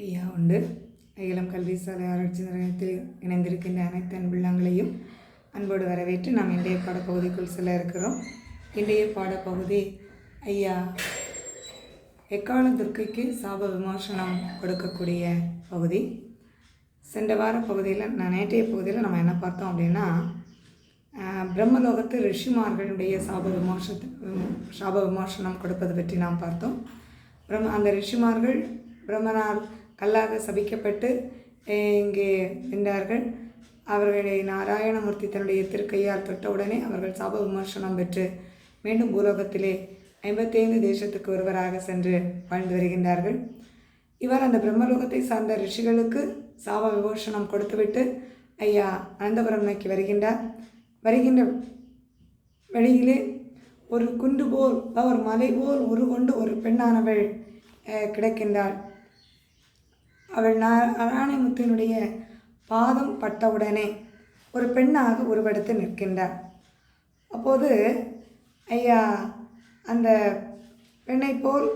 ஐயா உண்டு அகிலம் கல்வி சாலை ஆராய்ச்சி நிலையத்தில் இணைந்திருக்கின்ற அனைத்து அன்புள்ளங்களையும் அன்போடு வரவேற்று நாம் இன்றைய பாடப்பகுதிக்குள் செல்ல இருக்கிறோம். இன்றைய பாடப்பகுதி ஐயா எக்கால துர்க்கைக்கு சாப விமோசனம் கொடுக்கக்கூடிய பகுதி. சென்ற வார பகுதியில் நான் நேற்றைய பகுதியில் நம்ம என்ன பார்த்தோம் அப்படின்னா பிரம்மலோகத்து ரிஷிமார்களுடைய சாப விமோசத்து சாப விமோசனம் கொடுப்பது பற்றி நாம் பார்த்தோம். பிரம்ம அந்த ரிஷிமார்கள் பிரம்மனால் கல்லாக சபிக்கப்பட்டு இங்கே நின்றார்கள். அவர்களை நாராயணமூர்த்தி தன்னுடைய திருக்கையால் தொட்டவுடனே அவர்கள் சாப விமர்சனம் பெற்று மீண்டும் பூலோகத்திலே ஐம்பத்தைந்து தேசத்துக்கு ஒருவராக சென்று வாழ்ந்து வருகின்றார்கள். இவர் அந்த பிரம்மலோகத்தை சார்ந்த ரிஷிகளுக்கு சாப விமோசனம் கொடுத்துவிட்டு ஐயா அனந்தபுரம் நோக்கி வருகின்றார். வருகின்ற வழியிலே ஒரு குண்டு போல் ஒரு மலை போல் உருகொண்டு ஒரு பெண்ணானவள் கிடக்கின்றாள். அவள் நாராயணமுத்தினுடைய பாதம் பட்டவுடனே ஒரு பெண்ணாக உருவெடுத்து நிற்கின்றார். அப்போது ஐயா அந்த பெண்ணை போல்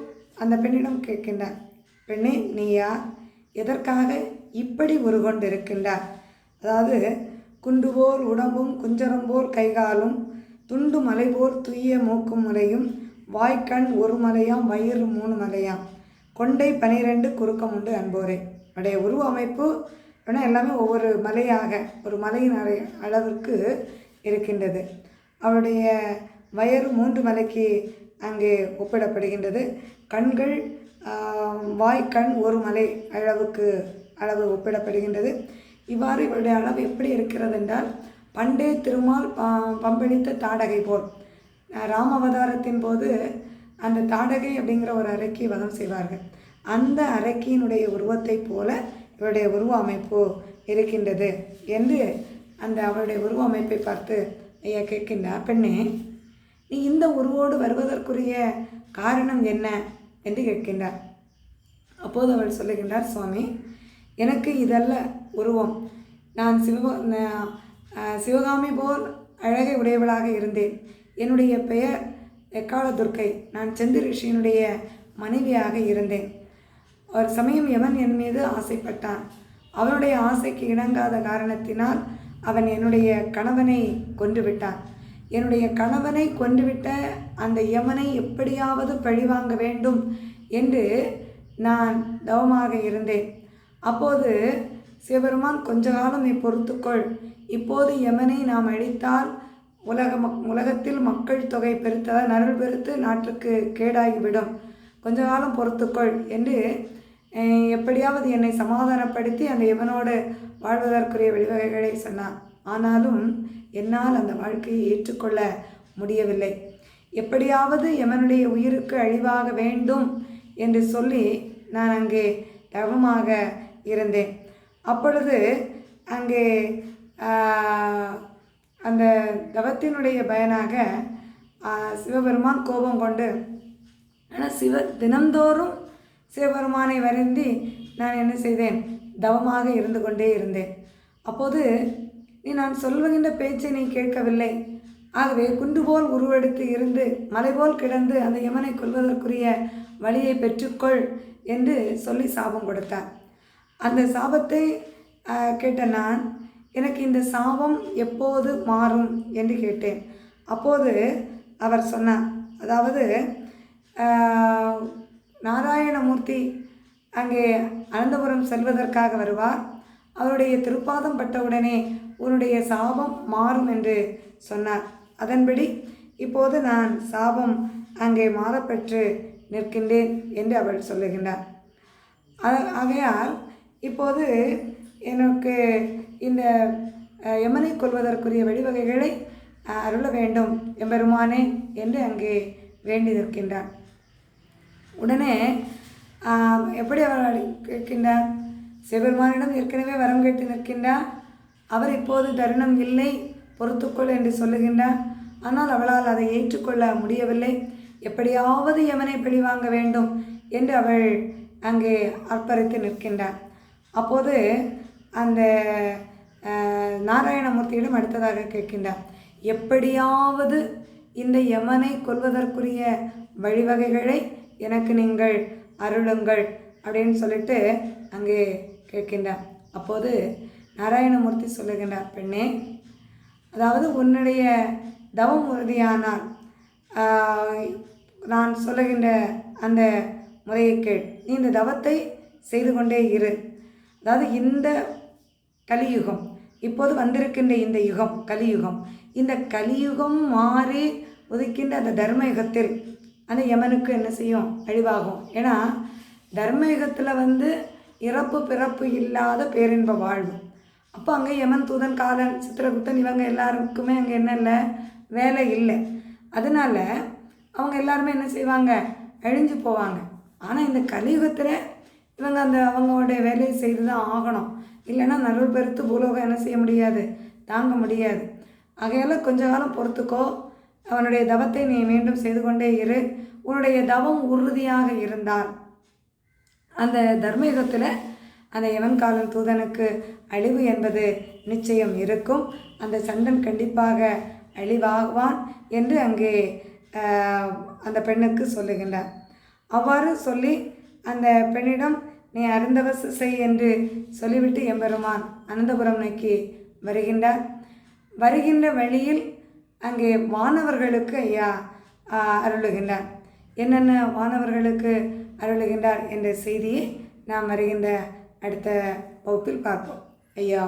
அந்த பெண்ணிடம் கேட்கின்றார். பெண்ணே நீ யார் எதற்காக இப்படி உருகொண்டிருக்கின்றார் அதாவது குண்டு போல் உடம்பும் குஞ்சரம் போல் கைகாலும் துண்டு மலை போல் துய்ய மூக்கும் முறையும் வாய்க்கண் ஒரு மலையாம் வயிறு மூணு மலையாம். கொண்டை பனிரெண்டு குறுக்கம் உண்டு அன்போரே. உடைய உருவ அமைப்பு வேணா எல்லாமே ஒவ்வொரு மலையாக ஒரு மலையின் அறை அளவிற்கு இருக்கின்றது. அவருடைய வயறு மூன்று மலைக்கு அங்கே ஒப்பிடப்படுகின்றது. கண்கள் வாய்க்கண் ஒரு மலை அளவுக்கு அளவு ஒப்பிடப்படுகின்றது. இவ்வாறு இவருடைய அளவு எப்படி இருக்கிறது என்றால் பண்டே திருமால் ப- பம்பளித்த தாடகை போல். அஹ் ராம அவதாரத்தின் போது அந்த தாடகை அப்படிங்கிற ஒரு அறைக்கு வதம் செய்வார்கள். அந்த அறைக்கியினுடைய உருவத்தைப் போல இவருடைய உருவ அமைப்பு இருக்கின்றது என்று அந்த அவருடைய உருவ அமைப்பை பார்த்து ஐயா கேட்கின்றார் பெண்ணே நீ இந்த உருவோடு வருவதற்குரிய காரணம் என்ன? என்று கேட்கின்றார். அப்போது அவள் சொல்லுகின்றார் சுவாமி எனக்கு இதல்ல உருவம். நான் சிவ சிவகாமி போல் அழகை உடையவளாக இருந்தேன். என்னுடைய பெயர் எக்கால துர்க்கை நான் செந்து ரிஷியினுடைய மனைவியாக இருந்தேன். ஒரு சமயம் எவன் என் மீது ஆசைப்பட்டான்? அவனுடைய ஆசைக்கு இணங்காத காரணத்தினால் அவன் என்னுடைய கணவனை கொன்றுவிட்டான். என்னுடைய கணவனை கொன்றுவிட்ட அந்த யமனை எப்படியாவது பழிவாங்க வேண்டும் என்று நான் தவமாக இருந்தேன். அப்போது சிவபெருமான் கொஞ்ச காலம் நீ பொறுத்துக்கொள். இப்போது யமனை நாம் அழித்தால் உலக மக் உலகத்தில் மக்கள் தொகை பெருத்ததால் நருள் பெருத்து நாட்டுக்கு கேடாகிவிடும். கொஞ்ச காலம் பொறுத்துக்கொள் என்று எப்படியாவது என்னை சமாதானப்படுத்தி அந்த யமனோடு வாழ்வதற்குரிய வழிவகைகளை சொன்னான். ஆனாலும் என்னால் அந்த வாழ்க்கையை ஏற்றுக்கொள்ள முடியவில்லை. எப்படியாவது யமனுடைய உயிருக்கு அழிவாக வேண்டும் என்று சொல்லி நான் அங்கே தவமாக இருந்தேன். அப்பொழுது அங்கே அந்த தவத்தினுடைய பயனாக சிவபெருமான் கோபம் கொண்டு ஆனால் சிவ தினந்தோறும் சிவபெருமானை வருந்தி நான் என்ன செய்தேன்? தவமாக இருந்து கொண்டே இருந்தேன். அப்போது நீ நான் சொல்லுகின்ற பேச்சை நீ கேட்கவில்லை. ஆகவே குண்டு போல் உருவெடுத்து இருந்து மலை போல் கிடந்து அந்த யமனை கொள்வதற்குரிய வழியை பெற்றுக்கொள் என்று சொல்லி சாபம் கொடுத்தார். அந்த சாபத்தை கேட்ட நான் எனக்கு இந்த சாபம் எப்போது மாறும் என்று கேட்டேன். அப்போது அவர் சொன்னார் அதாவது நாராயணமூர்த்தி அங்கே அனந்தபுரம் செல்வதற்காக வருவார். அவருடைய திருப்பாதம் பட்டவுடனே உன்னுடைய சாபம் மாறும் என்று சொன்னார். அதன்படி இப்போது நான் சாபம் அங்கே மாறப்பெற்று நிற்கின்றேன் என்று அவள் சொல்லுகின்றார். ஆகையால் இப்போது எனக்கு இந்த எமனை யமனை வழிவகைகளை அருள வேண்டும் எம்பெருமானே என்று அங்கே வேண்டி நிற்கின்றார் உடனே எப்படி அவர் கேட்கின்றார்? சிவபெருமானிடம் ஏற்கனவே வரம் கேட்டு நிற்கின்றார். அவர் இப்போது தருணம் இல்லை பொறுத்துக்கொள் என்று சொல்லுகின்றார். ஆனால் அவளால் அதை ஏற்றுக்கொள்ள முடியவில்லை. எப்படியாவது யமனை பழிவாங்க வேண்டும் என்று அவள் அங்கே அர்ப்பரித்து நிற்கின்றார். அப்போது அந்த நாராயணமூர்த்தியிடம் அடுத்ததாக கேட்கின்றார் எப்படியாவது இந்த யமனை கொல்வதற்குரிய வழிவகைகளை எனக்கு நீங்கள் அருளுங்கள் அப்படின்னு சொல்லிட்டு அங்கே கேட்கின்றார். அப்போது நாராயணமூர்த்தி சொல்லுகின்றார் பெண்ணே அதாவது உன்னுடைய தவம் உறுதியானால் நான் சொல்லுகின்ற அந்த முறையை கேள். நீ இந்த தவத்தை செய்து கொண்டே இரு. அதாவது இந்த கலியுகம். இப்போது வந்திருக்கின்ற இந்த யுகம் கலியுகம். இந்த கலியுகம் மாறி உதிக்கின்ற அந்த தர்மயுகத்தில் அந்த யமனுக்கு என்ன செய்யும்? அழிவாகும். ஏன்னா தர்மயுகத்தில் வந்து இறப்பு பிறப்பு இல்லாத பேரின்ப வாழ்வு. அப்போ அங்கே யமன் தூதன் காலன் சித்திரகுப்தன் இவங்க எல்லாருக்குமே அங்கே என்ன இல்லை? வேலை இல்லை. அதனால் அவங்க எல்லாருமே என்ன செய்வாங்க? அழிஞ்சு போவாங்க. ஆனால் இந்த கலியுகத்தில் இவங்க அந்த அவங்களுடைய வேலையை செய்து தான் ஆகணும். இல்லைன்னா நல்ல பெருத்து பூலோகம் என்ன செய்ய முடியாது? தாங்க முடியாது. ஆகையால் கொஞ்ச காலம் பொறுத்துக்கோ. அவனுடைய தவத்தை நீ மீண்டும் செய்து கொண்டே இரு. உன்னுடைய தவம் உறுதியாக இருந்தால். அந்த தர்மயுகத்தில் அந்த யவன்காலன் தூதனுக்கு அழிவு என்பது நிச்சயம் இருக்கும். அந்த சண்டன் கண்டிப்பாக அழிவாகுவான் என்று அங்கே அந்த பெண்ணுக்கு சொல்லுகின்றார். அவ்வாறு சொல்லி அந்த பெண்ணிடம் நீ அருந்தவச செய் என்று சொல்லிவிட்டு எம்பெருமான் அனந்தபுரம் நோக்கி வருகின்றார். வருகின்ற வழியில் அங்கே வானவர்களுக்கு ஐயா அருளுகின்றார். என்னென்ன வானவர்களுக்கு அருளுகின்றார் என்ற செய்தியை நாம் வருகின்ற அடுத்த வகுப்பில் பார்ப்போம். ஐயா